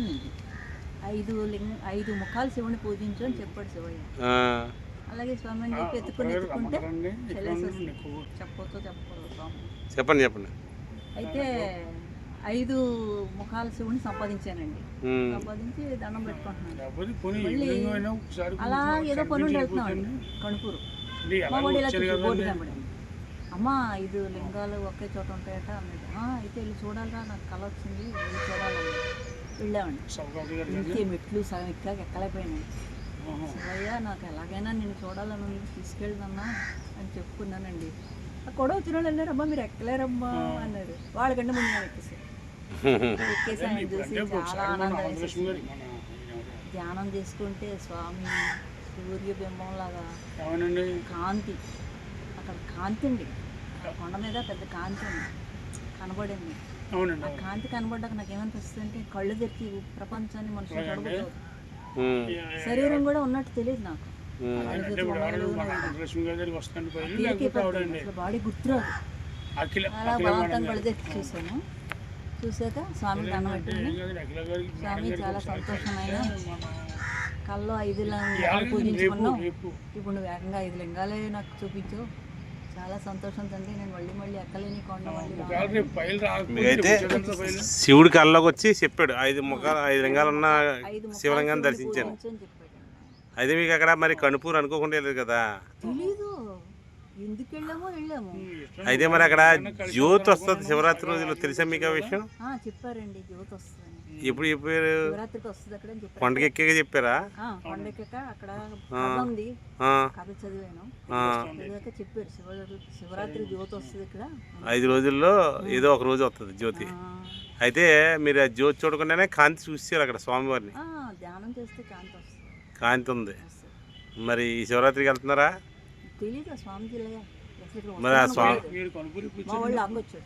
వచ్చిందండి. ఐదు లింగ ఐదు ముఖాలు శివుని పూజించు అని చెప్పాడు శివయ్య. ఆ, అలాగే స్వామి అని చెప్పి ఎత్తుకుని ఎత్తుకుంటే చెప్పకూడదు స్వామి. చెప్పండి చెప్పండి. అయితే ఐదు ముఖాల శివుని సంపాదించానండి. సంపాదించి దండం పెట్టుకుంటున్నాను. మళ్ళీ అలా ఏదో పని ఉండి కనిపించి వెళ్తున్నాం వెళ్ళిపోతుంది. కణుపూరు. అంటే మా ఎలాగో వాడు ఇలా వచ్చారు చూసి బోర్డు కదండి. కనబడింది అమ్మ ఐదు లింగాలు ఒకే చోట ఉంటాయట అన్నది "ఆ, అయితే వెళ్ళి చూడాలిరా నాకు కళ వచ్చింది వెళ్ళి వెళ్ళామండి ఇంకే మెట్లు సగం ఎక్కాక ఎక్కలేకపోయాను. శివయ్య నాకు ఎలాగైనా నేను చూడాలని తీసుకెళ్దన్నా అని చెప్పుకున్నానండి. ఆ కూడా వచ్చిన వాళ్ళు వెళ్ళారు అమ్మా మీరు ఎక్కలేరమ్మా అన్నారు. వాళ్ళకంటే ముందు నేను ఎక్కేసాను. చూసి చాలా ఆనందం ధ్యానం చేసుకుంటే స్వామి సూర్యబింబం లాగా ఏమనండి? కాంతి. అక్కడ కాంతి అండి కొండ మీద పెద్ద కాంతి ఉంది. కనబడింది. ఆ. కాంతి కనబడ్డాక నాకు ఏమనిపిస్తుంది అంటే కళ్ళు తెరిచి ప్రపంచాన్ని మనుషులు ఉమ్, శరీరం కూడా ఉన్నట్టు తెలియదు నాకు. బాడీ గుర్తురాదు. అలా మేడం కళ్ళు. తెరిచి చూశాను. చూశాక స్వామికి దండం పెట్టింది స్వామి చాలా సంతోషమైన కళ్ళు ఐదు లింగాలు పూజించుకున్నాం ఇప్పుడు నువ్వు ఏకంగా ఐదు లింగాలే నాకు చూపించు మీకైతే శివుడి కళ్ళలోకి వచ్చి చెప్పాడు ఐదు ముఖాలు ఐదు లింగాలు ఉన్న శివలింగాన్ని దర్శించాను. అయితే మీకు అక్కడ మరి కణుపూరు అనుకోకుండా వెళ్ళదు కదా? తెలీదు. ఎందుకు వెళ్ళామో వెళ్ళాము. అయితే మరి అక్కడ జ్యోతి వస్తుంది శివరాత్రి రోజులు తెలుసా మీకు ఆ విషయం? ఆ, చెప్పారండి జ్యోతి వస్తుందని ఎప్పుడు చెప్పారు? శివరాత్రికి వస్తుంది అక్కడ అని చెప్పారు. కొండకి ఎక్కాక చెప్పారా? ఆ, కొండెక్కాక అక్కడ కథ ఉంది. ఆ, కథ చదివాను. ఆ. చదివాక చెప్పారు శివరాత్రి శివరాత్రి జ్యోతి వస్తుంది ఇక్కడ. ఐదు రోజుల్లో ఏదో ఒక రోజు వస్తుంది జ్యోతి. ఆ, అయితే మీరు ఆ జ్యోతి చూడకుండానే కాంతి చూసారు అక్కడ స్వామివారిని. ఆ, ధ్యానం చేస్తే కాంతి వస్తుంది. కాంతి ఉంది. వస్తుంది. మరి ఈ శివరాత్రికి వెళ్తున్నారా? తెలీదు అసలు ఇక్కడ మరి ఆ స్వామి-. మీరు కనుపూరి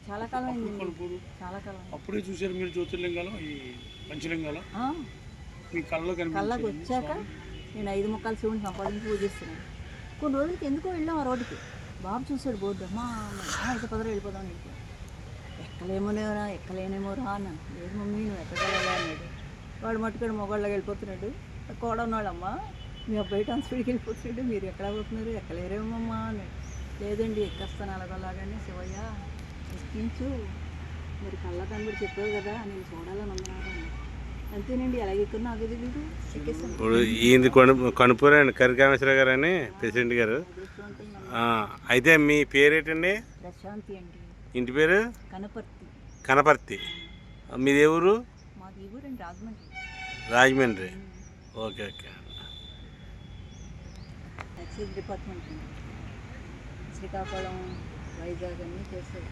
చాలా కాలం కనుపూరు చాలా కాలం. అప్పుడే చూసారు మీరు జ్యోతిర్లింగాలు ఈ పంచలింగాలు. ఆ, మీ కళ్ళలో కళ్ళకు వచ్చాక నేను ఐదు ముక్కలు శివుని సంపాదించి పూజిస్తున్నాను. కొన్ని రోజులకి ఎందుకో వెళ్ళాం ఆ రోడ్డుకి. బాబు చూశాడు బోర్డు. అమ్మా అయితే పదరా వెళ్ళిపోదాం వెళ్ళిపోయాం ఎక్కలేమోనేరా ఎక్కలేనేమోరా అన్నాను. లేదు మమ్మీ నువ్వు ఎక్కగలరా అన్నాడు వాడు మట్టుకాడు మొగాళ్ళకి వెళ్ళిపోతున్నాడు. కూడా ఉన్నాడమ్మా మీ అబ్బాయి ట్రాన్స్ఫర్కి వెళ్ళిపోతున్నాడు. మీరు ఎక్కడ పోతున్నారు? ఎక్కలేరేమమ్మా అన్నాడు. లేదండి ఎక్కేస్తాను అలాగలాగానే శివయ్య ఎక్కించు మీరు కళ్ళ కనబడి చెప్పావు కదా నేను చూడాలని ఉన్నాను. అంతేనండి అలాగే ఎక్కువ నాకు తెలియదు ఇప్పుడు ఈయన కను కనుపూరు అండి కరికామేశ్వర గారు అని ప్రెసిడెంట్ గారు. అయితే మీ పేరేటండి? ప్రశాంతి అండి. ఇంటి పేరు? కనపర్తి. కనపర్తి. మీది ఊరు? మాది ఈ ఊరండి Rajahmundry. Rajahmundry. Okay okay. Excise department Srikakulam Vizag అన్నీ చేసేది